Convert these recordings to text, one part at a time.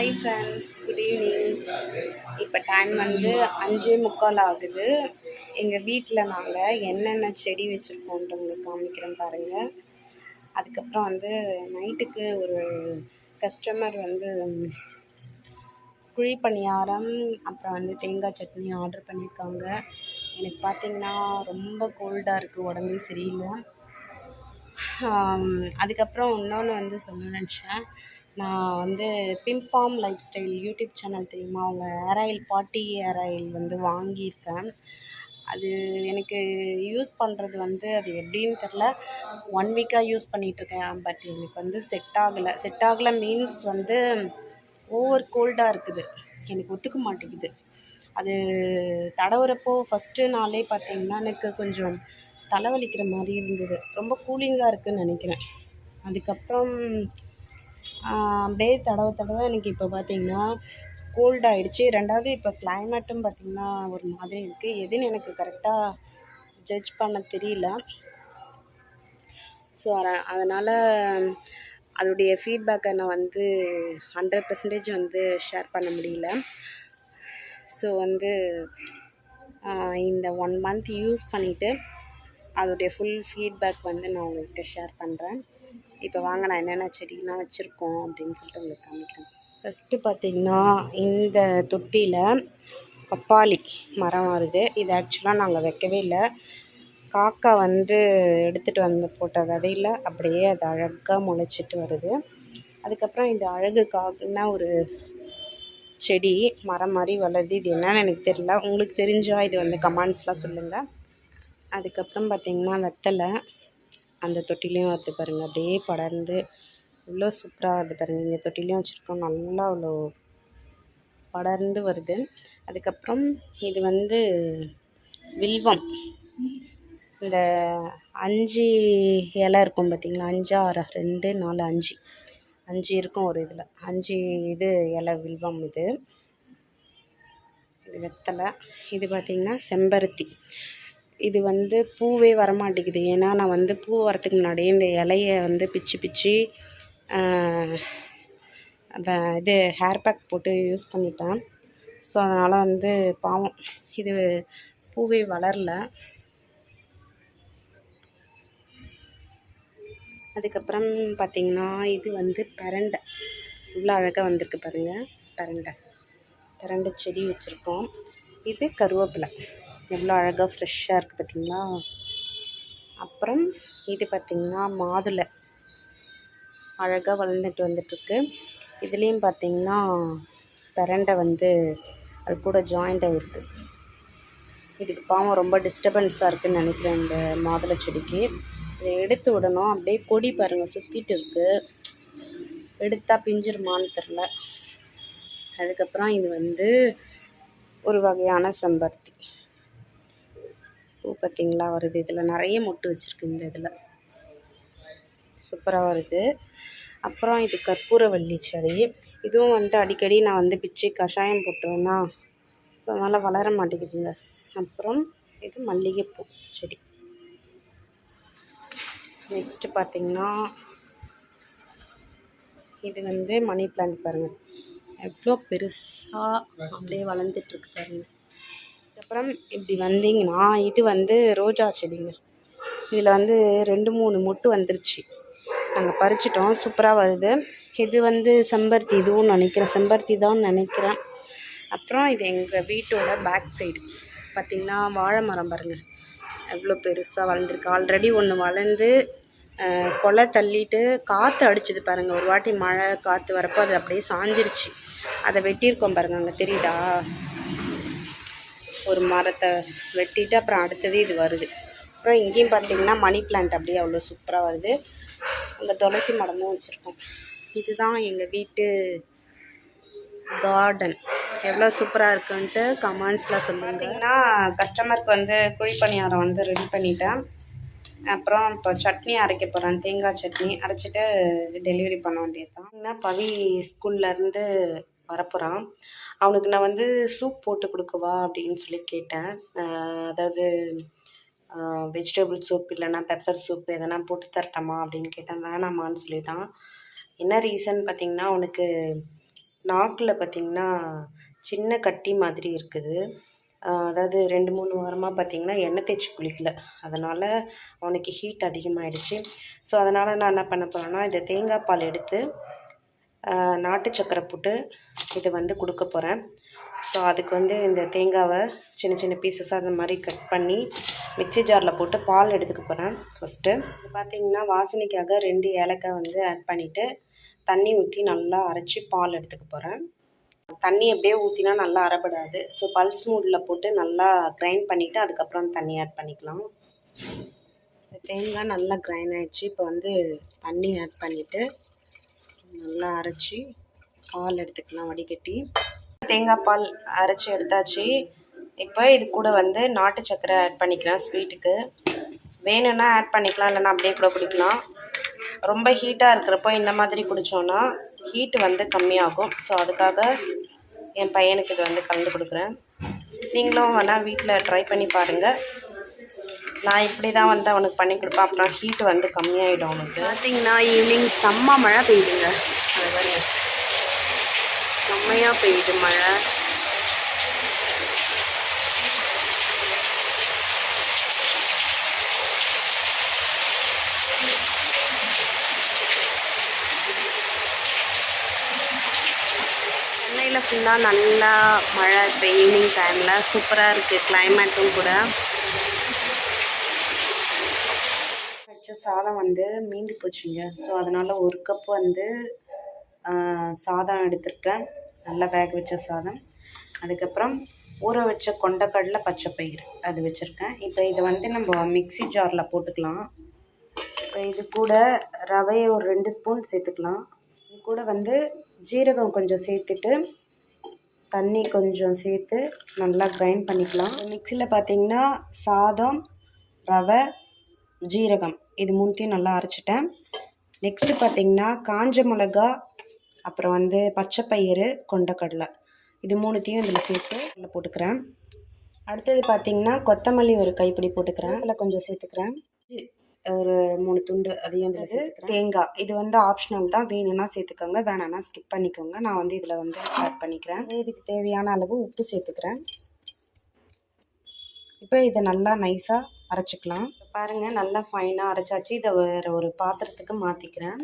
Hi friends good evening இப்போ time வந்து அஞ்சே முக்கால் ஆகுது. எங்கள் வீட்டில் நாங்கள் என்னென்ன செடி வச்சுருக்கோன்ட்டு உங்களுக்கு காமிக்கிறேன் பாருங்கள் அதுக்கப்புறம் வந்து நைட்டுக்கு ஒரு கஸ்டமர் வந்து குழி பணியாரம் அப்புறம் வந்து தேங்காய் சட்னி ஆர்டர் பண்ணியிருக்காங்க எனக்கு பார்த்திங்கன்னா ரொம்ப கோல்டாக இருக்குது உடம்பே சரியில்லை. அதுக்கப்புறம் இன்னொன்று வந்து சொல்ல நினச்சேன். நான் வந்து பிம்பாம் லைஃப் ஸ்டைல் யூடியூப் சேனல் தெரியுமா? அவங்க ஹேர் ஆயில் பாட்டி ஹேர் ஆயில் வந்து வாங்கியிருக்கேன். அது எனக்கு யூஸ் பண்ணுறது வந்து அது எப்படின்னு தெரில ஒன் வீக்காக யூஸ் பண்ணிகிட்ருக்கேன் பட் எனக்கு வந்து செட் ஆகலை. செட் ஆகலை மீன்ஸ் வந்து ஓவர் கோல்டாக இருக்குது. எனக்கு ஒத்துக்க மாட்டேங்குது. அது தடவுறப்போ ஃபஸ்ட்டு நாளே பார்த்தீங்கன்னா எனக்கு கொஞ்சம் தலைவலிக்கிற மாதிரி இருந்தது. ரொம்ப கூலிங்காக இருக்குதுன்னு நினைக்கிறேன். அதுக்கப்புறம் அப்படியே தடவை தடவை எனக்கு இப்போ பார்த்தீங்கன்னா கோல்ட் ஆகிடுச்சி ரெண்டாவது இப்போ கிளைமேட்டும் பார்த்திங்கன்னா ஒரு மாதிரி இருக்குது எதுன்னு எனக்கு கரெக்டாக ஜட்ஜ் பண்ண தெரியல. ஸோ அதனால் அதோடைய ஃபீட்பேக்கை நான் வந்து ஹண்ட்ரட் பர்சன்டேஜ் வந்து ஷேர் பண்ண முடியல. ஸோ வந்து இந்த ஒன் மந்த் யூஸ் பண்ணிவிட்டு அதோடைய ஃபுல் ஃபீட்பேக் வந்து நான் உங்கள்கிட்ட ஷேர் பண்ணுறேன் இப்போ வாங்க நான் என்னென்ன செடிலாம் வச்சுருக்கோம் அப்படின்னு சொல்லிட்டு உங்களுக்கு காமிக்கிறேன். ஃபஸ்ட்டு பார்த்தீங்கன்னா இந்த தொட்டியில் பப்பாளி மரம் வருது. இது ஆக்சுவலாக நாங்கள் வைக்கவே இல்லை. காக்கா வந்து எடுத்துகிட்டு வந்து போட்ட விதையில் அப்படியே அது அழகாக முளைச்சிட்டு வருது. அதுக்கப்புறம் இந்த அழகு காக்குன்னா ஒரு செடி மரம் மாதிரி வளருது. இது என்னன்னு எனக்கு தெரியல. உங்களுக்கு தெரிஞ்சால் இது வந்து கமெண்ட்ஸ்லாம் சொல்லுங்கள் அதுக்கப்புறம் பார்த்திங்கன்னா வெத்தலை. அந்த தொட்டிலையும் வருது பாருங்கள் அப்படியே படர்ந்து இவ்வளோ சூப்பராக வருது பாருங்கள் இந்த தொட்டிலையும் வச்சுருக்கோம். நல்லா அவ்வளோ படர்ந்து வருது. அதுக்கப்புறம் இது வந்து வில்வம். இந்த அஞ்சு இலை இருக்கும் பார்த்தீங்களா? அஞ்சு ஆறு? ரெண்டு நாலு அஞ்சு. அஞ்சு இருக்கும் ஒரு இதில். அஞ்சு இது இலை வில்வம் இது. இது வெத்தலை. இது பார்த்திங்கன்னா செம்பருத்தி. இது வந்து பூவே வரமாட்டேங்குது. ஏன்னா நான் வந்து பூ வரத்துக்கு முன்னாடியே இந்த இலையை வந்து பிச்சு பிச்சு அந்த இது ஹேர் பேக் போட்டு யூஸ் பண்ணிட்டேன். ஸோ அதனால் வந்து பாவம் இது பூவே வளரல. அதுக்கப்புறம் பார்த்திங்கன்னா இது வந்து பரண்டை. இவ்வளோ அழகாக வந்திருக்கு பாருங்கள் பரண்டை. பரண்டை செடி வச்சுருக்கோம். இது கருவேப்பிலை. எவ்வளோ அழகாக ஃப்ரெஷ்ஷாக இருக்குது பார்த்திங்களா? அப்புறம் இது பார்த்திங்கன்னா மாதுளை. அழகாக வளர்ந்துட்டு வந்துட்டுருக்கு. இதுலேயும் பார்த்திங்கன்னா பிரண்டை வந்து அது கூட ஜாயிண்ட் ஆகிருக்கு இதுக்கு பாவம் ரொம்ப டிஸ்டர்பன்ஸாக இருக்குதுன்னு நினைக்கிறேன் இந்த மாதுளை செடிக்கு. இதை எடுத்து விடணும். அப்படியே கொடி பாருங்கள் சுற்றிட்டு இருக்குது எடுத்தால் பிஞ்சிருமான்னு தெரில அதுக்கப்புறம் இது வந்து ஒரு வகையான செம்பருத்தி. பூ பார்த்திங்களா வருது. இதில் நிறைய மொட்டு வச்சுருக்கு இந்த இதில். சூப்பராக வருது. அப்புறம் இது கற்பூரவள்ளி செடி. இதுவும் வந்து அடிக்கடி நான் வந்து பிச்சு கஷாயம் போட்டுருவேன்னா ஸோ அதனால் வளர மாட்டேங்குதுங்க. அப்புறம் இது மல்லிகைப்பூ செடி. நெக்ஸ்ட்டு பார்த்திங்கன்னா இது வந்து மணி பிளான்ட் பாருங்கள் எவ்வளோ பெருசாக அப்படியே வளர்ந்துட்டுருக்கு பாருங்கள் அப்புறம் இப்படி வந்தீங்கன்னா இது வந்து ரோஜா செடிங்க. இதில் வந்து ரெண்டு மூணு மொட்டு வந்துருச்சு. நாங்கள் பறிச்சிட்டோம். சூப்பராக வருது. இது வந்து செம்பருத்தி இதுவும் நினைக்கிறேன். செம்பருத்தி தான் நினைக்கிறேன். அப்புறம் இது எங்கள் வீட்டோட பேக் சைடு பார்த்திங்கன்னா வாழை மரம் பாருங்கள் எவ்வளோ பெருசாக வளர்ந்துருக்கு. ஆல்ரெடி ஒன்று வளர்ந்து கொலை தள்ளிட்டு காற்று அடிச்சுது பாருங்கள் ஒரு வாட்டி மழை காற்று வரப்போ அது அப்படியே சாஞ்சிருச்சு. அதை வெட்டியிருக்கோம் பாருங்கள் அங்கே தெரியுதா? ஒரு மரத்தை வெட்டிட்டு அப்புறம் அடுத்தது இது வருது. அப்புறம் இங்கேயும் பார்த்தீங்கன்னா மணி பிளான்ட் அப்படியே அவ்வளோ சூப்பராக வருது. அங்கே துளசி மரமும் வச்சுருக்கோம். இதுதான் எங்கள் வீட்டு கார்டன் எவ்வளோ சூப்பராக இருக்குன்ட்டு கமெண்ட்ஸில் சொல்லுங்கன்னா கஸ்டமருக்கு வந்து குழி பணியாரம் வந்து ரெடி பண்ணிட்டேன். அப்புறம் இப்போ சட்னி அரைக்க போகிறேன் தேங்காய் சட்னி அரைச்சிட்டு டெலிவரி பண்ண வேண்டியது தான் பவி ஸ்கூல்லேருந்து வரப்போகிறான் அவனுக்கு நான் வந்து சூப் போட்டு கொடுக்கவா அப்படின்னு சொல்லி கேட்டேன். அதாவது வெஜிடபிள் சூப் இல்லைன்னா பெப்பர் சூப் எதனா போட்டு தரட்டமா அப்படின்னு கேட்டேன். வேணாமான்னு சொல்லிட்டான். என்ன ரீசன் பார்த்திங்கன்னா அவனுக்கு நாக்கில் பார்த்திங்கன்னா சின்ன கட்டி மாதிரி இருக்குது. அதாவது ரெண்டு மூணு வாரமாக பார்த்திங்கன்னா எண்ணெய் தேய்ச்சி குளிக்கல. அதனால் அவனுக்கு ஹீட் அதிகமாகிடுச்சு ஸோ அதனால் நான் என்ன பண்ண போகிறேன்னா இந்த தேங்காய் பால் எடுத்து நாட்டு சக்கரை போட்டு இதை வந்து கொடுக்க போகிறேன் ஸோ அதுக்கு வந்து இந்த தேங்காவை சின்ன சின்ன பீசஸாக அந்த மாதிரி கட் பண்ணி மிக்ஸி ஜாரில் போட்டு பால் எடுத்துக்க போகிறேன் ஃபஸ்ட்டு பார்த்தீங்கன்னா வாசனைக்காக ரெண்டு ஏலக்காய் வந்து ஆட் பண்ணிவிட்டு தண்ணி ஊற்றி நல்லா அரைச்சி பால் எடுத்துக்க போகிறேன் தண்ணி அப்படியே ஊற்றினா நல்லா அரைப்படாது. ஸோ பல்ஸ் மூடில் போட்டு நல்லா கிரைண்ட் பண்ணிவிட்டு அதுக்கப்புறம் தண்ணி ஆட் பண்ணிக்கலாம். தேங்காய் நல்லா கிரைண்ட் ஆகிடுச்சு இப்போ வந்து தண்ணி ஆட் பண்ணிவிட்டு நல்லா அரைச்சி பால் எடுத்துக்கலாம் வடிகட்டி. தேங்காய் பால் அரைச்சி எடுத்தாச்சு. இப்போ இது கூட வந்து நாட்டு சக்கரை ஆட் பண்ணிக்கலாம் ஸ்வீட்டுக்கு வேணும்னா ஆட் பண்ணிக்கலாம் இல்லைன்னா அப்படியே கூட குடிக்கலாம். ரொம்ப ஹீட்டாக இருக்கிறப்போ இந்த மாதிரி குடித்தோன்னா ஹீட் வந்து கம்மியாகும். ஸோ அதுக்காக என் பையனுக்கு இது வந்து கலந்து கொடுக்குறேன். நீங்களும் வேணால் வீட்டில் ட்ரை பண்ணி பாருங்கள் நான் இப்படி தான் வந்து அவனுக்கு பண்ணி கொடுப்பேன். அப்புறம் ஹீட் வந்து கம்மியாகிடும் அவனுக்கு. பார்த்தீங்கன்னா ஈவினிங் செம்ம மழை பெய்யுதுங்க. அது செம்மையாக பெய்யுது மழை. சென்னையில் ஃபுல்லாக நல்லா மழை இப்போ ஈவினிங் டைமில் சூப்பராக இருக்குது கிளைமேட்டும் கூட. வச்ச சாதம் வந்து மீண்டு போச்சுங்க. ஸோ அதனால் ஒரு கப் வந்து சாதம் எடுத்திருக்கேன். நல்லா வேக வச்ச சாதம். அதுக்கப்புறம் ஊற வச்ச கொண்டக்கடலை பச்சைப்பயிறு அது வச்சுருக்கேன். இப்போ இதை வந்து நம்ம மிக்ஸி ஜாரில் போட்டுக்கலாம். இப்போ இது கூட ரவையை ஒரு ரெண்டு ஸ்பூன் சேர்த்துக்கலாம். இது கூட வந்து ஜீரகம் கொஞ்சம் சேர்த்துட்டு தண்ணி கொஞ்சம் சேர்த்து நல்லா கிரைண்ட் பண்ணிக்கலாம். மிக்சியில் பார்த்தீங்கன்னா சாதம் ரவை ஜீரகம். இது மூணுத்தையும் நல்லா அரைச்சிட்டேன். நெக்ஸ்ட்டு பார்த்தீங்கன்னா காஞ்ச மிளகா அப்புறம் வந்து பச்சைப்பயிறு கொண்டக்கடலை. இது மூணுத்தையும் இதில் சேர்த்து இதில் போட்டுக்கிறேன். அடுத்தது பார்த்தீங்கன்னா கொத்தமல்லி ஒரு கைப்பிடி போட்டுக்கிறேன். இதில் கொஞ்சம் சேர்த்துக்கிறேன். ஒரு மூணு துண்டு அதையும் இதில் தேங்காய். இது வந்து ஆப்ஷனல் தான். வேணும்னா சேர்த்துக்கோங்க. வேணாம்னா ஸ்கிப் பண்ணிக்கோங்க. நான் வந்து இதில் வந்து ஆட் பண்ணிக்கிறேன். இதுக்கு தேவையான அளவு உப்பு சேர்த்துக்கிறேன். இப்போ இதை நல்லா நைஸாக அரைச்சிக்கலாம். பாருங்கள் நல்லா ஃபைனாக அரைச்சாச்சு. இதை வேறு ஒரு பாத்திரத்துக்கு மாற்றிக்கிறேன்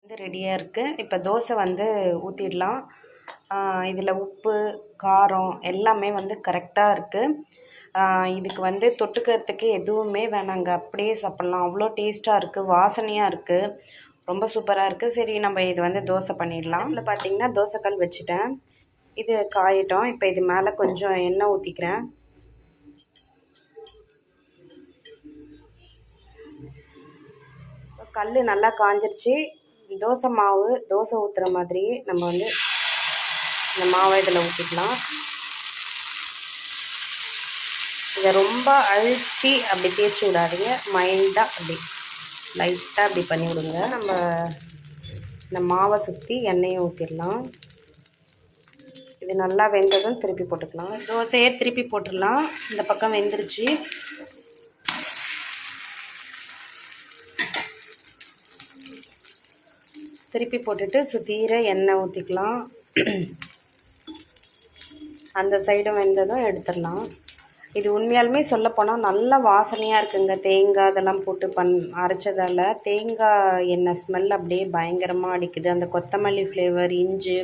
வந்து ரெடியாக இருக்குது இப்போ தோசை வந்து ஊற்றிடலாம் இதில் உப்பு காரம் எல்லாமே வந்து கரெக்டாக இருக்குது இதுக்கு வந்து தொட்டுக்கிறதுக்கு எதுவுமே வேணாங்க. அப்படியே சாப்பிட்லாம். அவ்வளோ டேஸ்ட்டாக இருக்குது வாசனையாக இருக்குது ரொம்ப சூப்பராக இருக்குது சரி நம்ம இது வந்து தோசை பண்ணிடலாம். இதில் பார்த்தீங்கன்னா தோசைக்கல் வச்சுட்டேன். இது காயிட்டோம். இப்போ இது மேலே கொஞ்சம் எண்ணெய் ஊற்றிக்கிறேன் கல் நல்லா காஞ்சிருச்சு. தோசை மாவு தோசை ஊற்றுற மாதிரி நம்ம வந்து இந்த மாவை இதில் ஊற்றிக்கலாம் இதை ரொம்ப அழுத்தி அப்படி தேய்ச்சி விடாதீங்க. மைல்டாக அப்படி லைட்டாக அப்படி பண்ணி விடுங்க. நம்ம இந்த மாவை சுற்றி எண்ணெயை ஊற்றிடலாம் இது நல்லா வெந்ததும் திருப்பி போட்டுக்கலாம். தோசையே திருப்பி போட்டுடலாம். இந்த பக்கம் வெந்துருச்சு. திருப்பி போட்டுட்டு சுத்தீர எண்ணெய் ஊற்றிக்கலாம் அந்த சைடும் வெந்ததும் எடுத்துடலாம். இது உண்மையாலுமே சொல்லப்போனால் நல்ல வாசனையாக இருக்குங்க. தேங்காய் இதெல்லாம் போட்டு பண் அரைச்சதால் தேங்காய் எண்ணெய் ஸ்மெல் அப்படியே பயங்கரமாக அடிக்குது. அந்த கொத்தமல்லி ஃப்ளேவர் இஞ்சி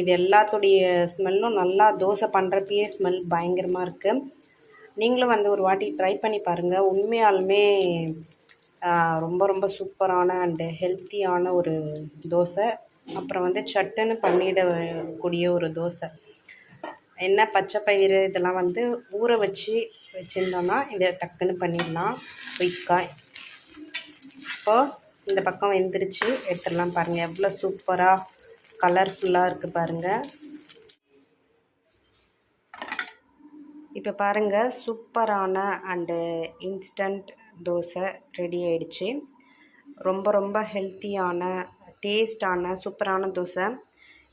இது எல்லாத்துடைய ஸ்மெல்லும் நல்லா தோசை பண்ணுறப்பயே ஸ்மெல் பயங்கரமாக இருக்குது நீங்களும் வந்து ஒரு வாட்டி ட்ரை பண்ணி பாருங்கள் உண்மையாலுமே ரொம்ப ரொம்ப சூப்பரான அண்டு ஹெல்த்தியான ஒரு தோசை. அப்புறம் வந்து சட்டுன்னு பண்ணிடக்கூடிய ஒரு தோசை. என்ன பச்சை பயிறு இதெல்லாம் வந்து ஊற வச்சு வச்சுருந்தோன்னா இதை டக்குன்னு பண்ணிடலாம். குயிக்காக இப்போது இந்த பக்கம் வெந்துருச்சு. எடுத்துடலாம் பாருங்கள் எவ்வளோ சூப்பராக கலர்ஃபுல்லாக இருக்குது பாருங்கள் இப்போ பாருங்கள் சூப்பரான அண்டு இன்ஸ்டன்ட் தோசை ரெடி ஆயிடுச்சு. ரொம்ப ரொம்ப ஹெல்த்தியான டேஸ்டான சூப்பரான தோசை.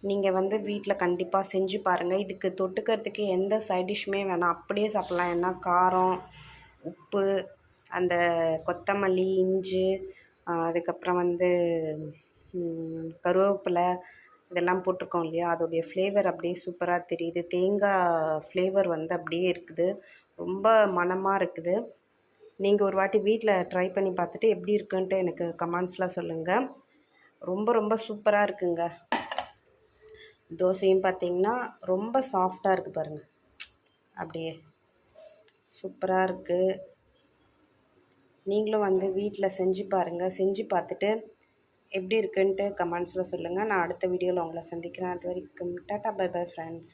நீங்கள் வந்து வீட்டில் கண்டிப்பாக செஞ்சு பாருங்கள் இதுக்கு தொட்டுக்கிறதுக்கு எந்த சைட் டிஷ்ஷுமே வேணாம். அப்படியே சாப்பிட்லாம். ஏன்னா காரம் உப்பு அந்த கொத்தமல்லி இஞ்சி அதுக்கப்புறம் வந்து கருவேப்பிலை இதெல்லாம் போட்டிருக்கோம் இல்லையா? அதோடைய ஃப்ளேவர் அப்படியே சூப்பராக தெரியுது. தேங்காய் ஃப்ளேவர் வந்து அப்படியே இருக்குது. ரொம்ப மணமாக இருக்குது. நீங்கள் ஒரு வாட்டி வீட்டில் ட்ரை பண்ணி பார்த்துட்டு எப்படி இருக்குன்ட்டு எனக்கு கமெண்ட்ஸ்லாம் சொல்லுங்கள் ரொம்ப ரொம்ப சூப்பராக இருக்குங்க. தோசையும் பார்த்தீங்கன்னா ரொம்ப சாஃப்டாக இருக்குது பாருங்கள் அப்படியே சூப்பராக இருக்குது நீங்களும் வந்து வீட்டில் செஞ்சு பாருங்கள் செஞ்சு பார்த்துட்டு எப்படி இருக்குன்ட்டு கமெண்ட்ஸில் சொல்லுங்கள் நான் அடுத்த வீடியோவில் உங்களை சந்திக்கிறேன். அது வரைக்கும் டாட்டா பை பை ஃப்ரெண்ட்ஸ்